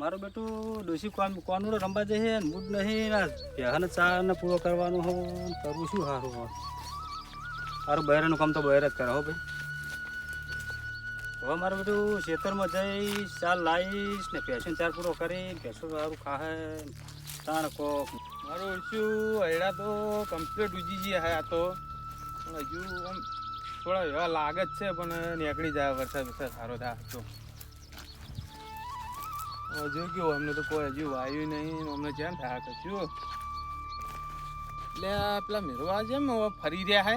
મારું બેટું ડોસી કોન કોનુડો રમવા જશે ને મૂડ નહીં, ને પહેલાને ચા પૂરો કરવાનો હો કરવું શું સારું હો. મારું બહેરાનું કામ તો બહેર જ કરે હો ભાઈ. હવે મારું બેટું ખેતરમાં જઈશ ચાલ લાવીશ, ને પેશન ચાર પૂરો કરી ભેંસો સારું ખાહે તાણ કોક. મારું ઓછું હૈડા તો કમ્પ્લીટ ઉજી ગયા હે આ તો. હજુ આમ થોડા એવા લાગે જ છે, પણ નીકળી જાય વરસાદ વરસાદ સારો થાય હજુ કયો અમને તો કોઈ હજુ વાયુ નહીં અમને જ્યાં થાય કશું એટલે પેલા મેરવા જેમ ફરી રહ્યા હે.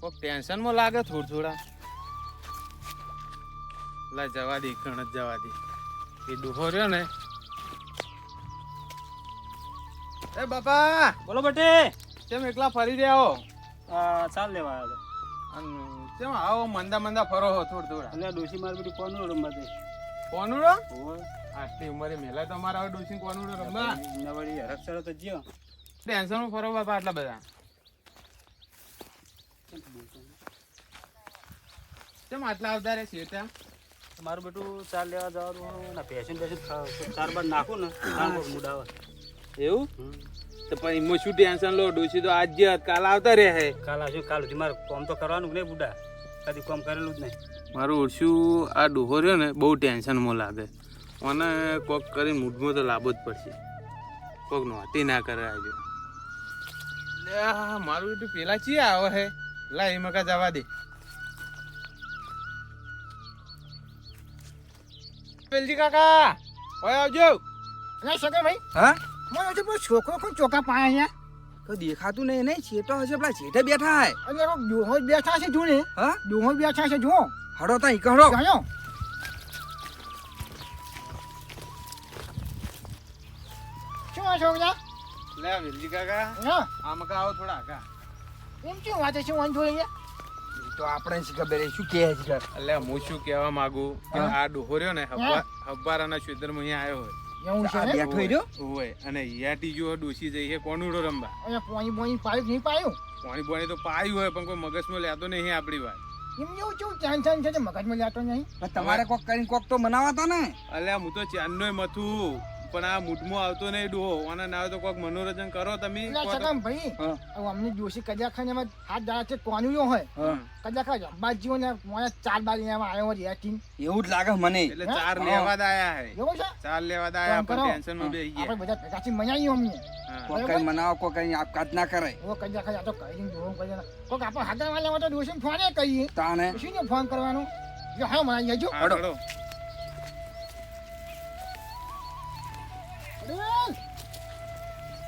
કોઈક ટેન્શનમાં લાગે થોડ થોડા. લા જવા દે કણ જ જવા દે. એ ડોહો રહ્યો ને. એ બાપા! બોલો બટે! કેમ એકલા ફરી રહ્યા હો? ચાલ લેવા આવ્યો. અન કેમ આવો મંદા મંદા ફરો હો થોડ થોડા? એટલે ડોસી માર બધી કોનુડો રમવા જઈશ કોનુડો આટલી ઉંમરે મેલા તો અમારા ડોસી કોનુડો રમવા એમના વળી હરક ચડો તો જ્યો. ટેન્શન ફરો બાપા આટલા બધા. કેમ આટલા આવતા રે ત્યાં? મારું બેટું ચાર લેવા જવાનું ને પેશન પેશન ચાર બાર નાખું ને કોક એવું. તો પણ એમાં શું ટેન્શન લો ડોસી તો આજ કાલ આવતા રે હે કાલ આવજો કાલ સુધી મારે કોમ તો કરવાનું નહીં બુડા. કદી કોમ કરેલું જ નહીં. મારું ઓછું આ ડોહો રહ્યો ને બહુ ટેન્શનમાં લાગે. મને કોક કરી મૂડમાં તો લાવવો જ પડશે. કોક નોતી ના કરે આજે. મારું એટલું પેલા ચી આવે હે? લા એમાં મકા જવા દે. પેલજી કાકા ઓય આવજો. ના શકે ભાઈ? હા? મને હજુ પેલો છોકરો કોણ ચોકા પાયા અહીંયા? તો દેખાતું નહીં નહીં. છેટો હશે પેલા છેટે બેઠા હે. અને ડોહો બેઠા છે જો ને. હા? ડોહો બેઠા છે જો. હડો તા ઈકડો જાણ્યો? શું આ છોકરા? લે વેલજી કાકા. હા? આમાં કા આવો થોડા કા. એમ શું વાત છે વાંધો અહીંયા તો આપણે શું ખબર શું કહે છે એટલે હું શું કહેવા માંગુ? કે આ ડોહોર્યો ને હબ્બા હબ્બારાના ક્ષેત્રમાં અહીંયા આવ્યો હોય. એવું છે ને? બેઠો રહ્યો? હોય અને યાટી જો ડોસી જઈ છે કોનુડો રમવા? અહીંયા પોણી પોણી પાયું નહીં પાયું? પોણી પાણી તો પાયું હોય પણ કોઈ મગજમાં લેતો નહીં આપણી વાત. એમ જેવું કેવું ટેન્શન છે મગજમાં લેતો નહીં? પણ તમારે કોક કરીને કોક તો મનાવાતા ને. અલ્યા હું તો ચાંદનોય મથું. પણ આ મૂઢમાં આવતો નહીં ડોહો. અને ના તો કોઈક મનોરંજન કરો તમે. એટલે કહો તો- સગા ભાઈ અમને જોશી કજાખાને એમાં હાથ દાડા છે કોન્યુયો હોય. કજાખા અંબાજીઓ ને મોયા ચાર બાર લેવા આવ્યો હોય ટીમ એવું જ લાગે મને. એટલે ચાર લેવા જ આયા હે. એવું છે? ચાર લેવા જ આયા કામ પણ ટેન્શનમાં બેસી આપણે બધા ભેગા થી મજા મનાવીએ અમને કોઈ કઈ મનાવો કોઈ કઈ આપકાત ના કરાય એવો કદાચ આ તો કરીને દોડું કરીને કોઈક આપણે હાથર લેવા તો દોશી ફોને કહીએ તાને શું ફોન કરવાનો. જો હા મને જજો હા,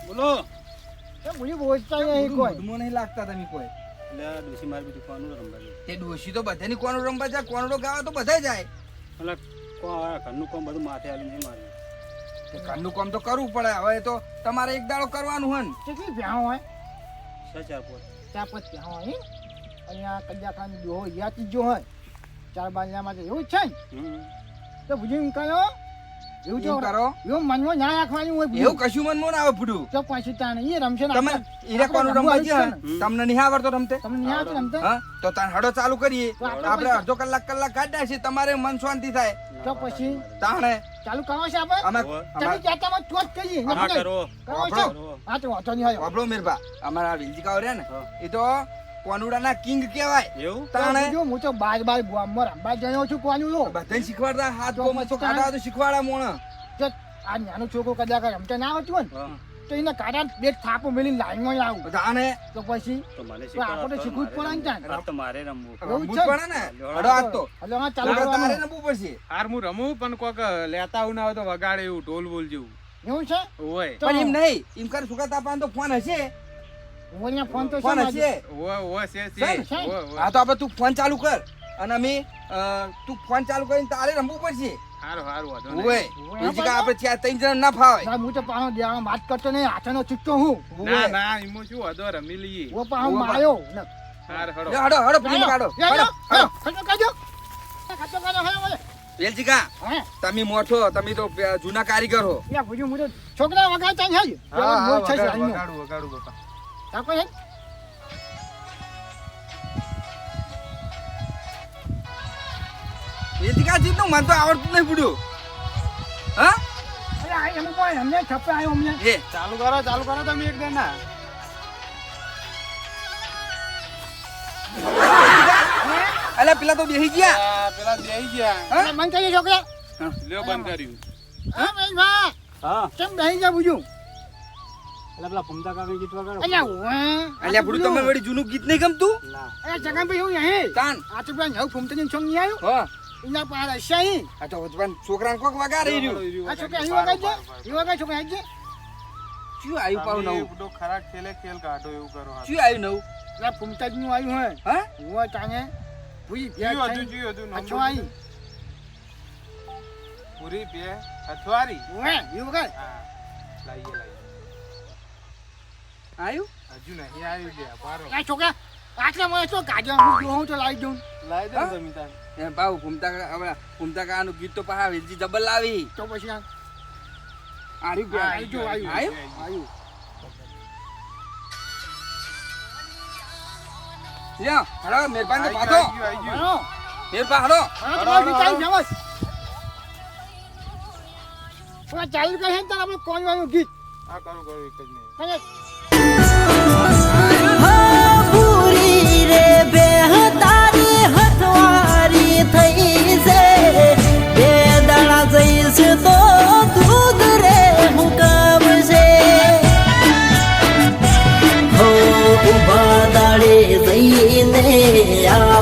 બોલો. એ ભૂલી બોલતા નહીં કોઈ. મૂડમાં નહીં લાગતા તમે કોઈ. એટલે ડોસી મારું બેટું કોનુડો રમવા તે ડોસી તો બધાની કોનો રમવા જાય કોનડો ગાવા તો બધા જાય. એટલે કો આ ઘરનું કોમ બધું માથે આવીને નહીં મારે. તે ઘરનું કામ તો કરવું પડે. હવે તો તમારે એક દાડો કરવાનું હન. કેટલી ભ્યાવ હોય? છ ચાર પોત. ત્યાં પછી ભ્યાવ હોય અહીંયા કદાચ ખાન દોહો યાતી જો હોય ચાર માટે એવું જ છે ને? હમ. તો ભૂજી કરો એવું જો કરો. એવું મનમાં ના રાખવાનું હોય એવું કશું મનમાં ના આવે ફૂડું તો પછી તાને એ રમશે તમે આપણે- કોનું રમવા રમવું ગયા. આવશે ને. તમને નહીં આવડતો રમતે? તમને નહીં આવડતું રમતા? તો તાર હડો ચાલુ કરીએ. આપણે આપણે અડધો કલાક કલાક કાઢ્યા છે તમારે મન શાંતિ થાય. તો પછી તાણે. ચાલુ કરો છે આપણે? અમે તમે કહીએ કરો. કરો તો નહીં અમારા ને એ તો કોનુડાના કિંગ કહેવાય. એવું? તાણે જો હું તો બાજ બાર ગામમાં રંબા ગયો છું કોનું લો બધાને શીખવાડતા હાથ તો ગો પછી મચો કાઢા તો શીખવાડા મોણ. કે આ નાનો છોકરો કદાચ રમતા ના આવતું હોય તો એને કાઢા બે થાપો મેલી લાઈનમાં આવું તાણે તો પછી તો મને આપણે શીખવું જ પડે ને ત્યાં. આ તો મારે રમવું. રમવું પડે ને? હડો આ તો. હલો હા ચાલુ તારે તારે રમવું પડશે. હાર હું રમું પણ કોક લેતા આવું ના હોય તો વગાડે એવું ઢોલ બોલ જેવું. એવું છે? હોય. પણ એમ નહીં. એમ કરે સુકા પાન તો ફોન હશે. અહીંયા ફોન તો ફોન છે હશે? હોય હોય છે છે. ને? છે હોય, હોય. હા તો આપણે તું ફોન ચાલુ કર. અને અમે તું ફોન ચાલુ કરીને તારે રમવું પડશે. હારું હારું વાંધો નહીં. ઓવે ઓવે, બીજી કા આપણે ચાર ત્રણ જણા ના ફાવે. હું તો પાછો દેવામાં વાત કરતો નહીં હાથનો ચૂકતો હું. ના ના એમાં શું વાંધો રમી લઈએ. હું પાછો ઓવે, હાર હળો હડો હડો ફિલ્મ કાઢો. હડો હડો. ખર્ચો કાઢો. ખર્ચો કાઢો, હાલો, હાલો. વેલજીકા તમે મોટો તમે તો જૂના કારીગર. હો છોકરા વગાડતા છે મોજ છે? વેલજીકા જીતનું મને તો આવડતું નહીં પૂડું અરે આ એમ કોઈ અમને છપ્પે આવ્યો અમને એ ચાલુ કરો ચાલુ કરો તમે એક ના અલ્યા પેલા તો બેસી ગયા આ પેલા બેહી ગયા મન થઈ છોકરા લ્યો બંધ કર્યું હા ભાઈ વાહ હા કેમ બેહી ગયા બુજુ એટલે પેલા ફૂમતા કાકા ગીત વગાડો. અલ્યા અલ્યા બધું તમે વળી જૂનું ગીત નહીં ગમતું? ના. અરે જગન ભાઈ હું? અહીં તાન. આ તો પેલા નવ ફૂમતની સોંગ નહીં આવ્યું. હા. પાસે હશે અહીં. આ તો પણ છોકરાને કોક વગાડી રહ્યું. આ છોકરા અહીં વગાડજે. અહીં વગાડ છોકરા અહીં શું આવ્યું પાવ નવું? બધો ખરા ખેલે ખેલ કાઢો એવું કરો શું આવ્યું નવું? એટલે ફૂમતાજનું આવ્યું હોય હા? હું તાને ભૂઈ જીવ ભેટ હતું થઈ જીવ અચ્છો આવી પૂરી પે અથવારી ઓએ એવું વગાડ. હા. લાઈએ લાઈએ. આવ્યું હજુ નહીં આવ્યું છે પારો. આ છોકરા આટલા મને તો ગાજર હું જોઉં તો લાવી દઉં. લાઈ દે તમે તાર એ પાવ ઘૂમતા હવે ઘૂમતા કાનું ગીત તો પાછા ડબલ લાવી. તો પછી આ આર્યું હા, ગયા આવી જો આવ્યું આવ્યું? આવ્યું લ્યો મહેરબાન તો પાછો. ચાલુ કહે આપણે કોઈ વાળું ગીત? આ કરું કરું એક જ નહીં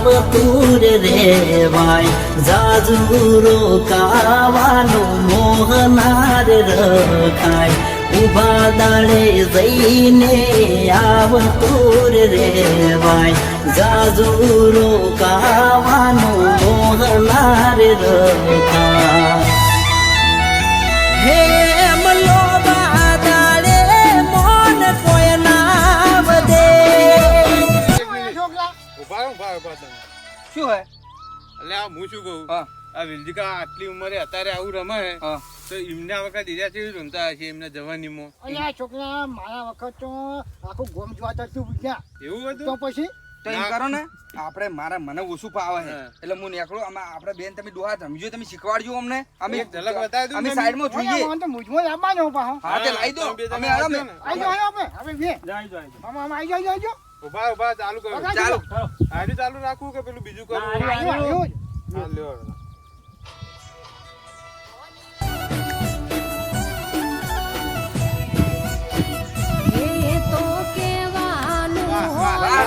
આવ રેવાય જાજુરો કાવાનું મોહનાર રખાય ઊભા દાડે જઈને આવ રેવાય જાજુરો કાવાનું મોહનાર રખાય શું હે એટલે આ હું શું કહું? હા. આ વિલજીકા આટલી ઉંમરે અત્યારે આવું રમે હે. તો એમના વખત હીરા કેવી રમતા હશે એમના જવાનીમાં? અહીંયા છોકરા મારા વખત તો આખું ગોમ જોવાતા તું એવું એવું તો પછી? તો એમ કરો ને આપણે મારા મને ઓછું ફાવે છે. એટલે હું નીકળું અમે આપણે બેન તમે ડોહા રમજો તમે શીખવાડજો અમને. અમે એક ઝલક બતાવી દઉં અમે? સાઈડમાં જોઈએ. તો મૂંઝવણ આવવાનો પાહો. હા તે લાવી દો. અમે આરામ. આઈ જાઓ આપણે આપણે બે. જાય જાય આમ આમ આવી જાઓ ઊભા ઊભા ચાલુ કરો. ચાલુ. ચાલો ચાલો રાખવું કે પેલું બીજું જાઓ. હા, લ્યો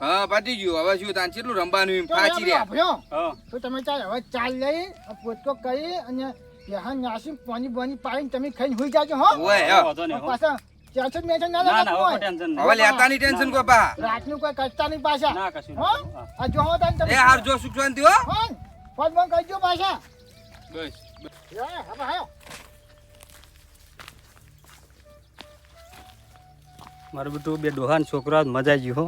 હા પાટી ગયું. હવે શું તાન કેટલું રમવાનું એમ? ફાચી રહ્યા. હા. તો તમે ચાલ હવે ચાલ લઈ પોતકો કરી અને ત્યાં નાસી પાણી પાડીને તમે ખાઈને હોઈ જાજો હો. ઓય હા. હો. પાછા ચારસો મેચન ના ના ના હવે હોય. ટેન્શન હવે લેતાની ટેન્શન કો બા. રાતનું કોઈ કરતા નહીં પાછા. ના કશું હો. હા. આ જોવો તાન તમે. એ હાર જો સુખ શાંતિ હો. ફોન ફોન કરજો પાછા. બસ હવે હાયો મારું બધું બે ડોહાન છોકરા મજા આવી ગયું હો.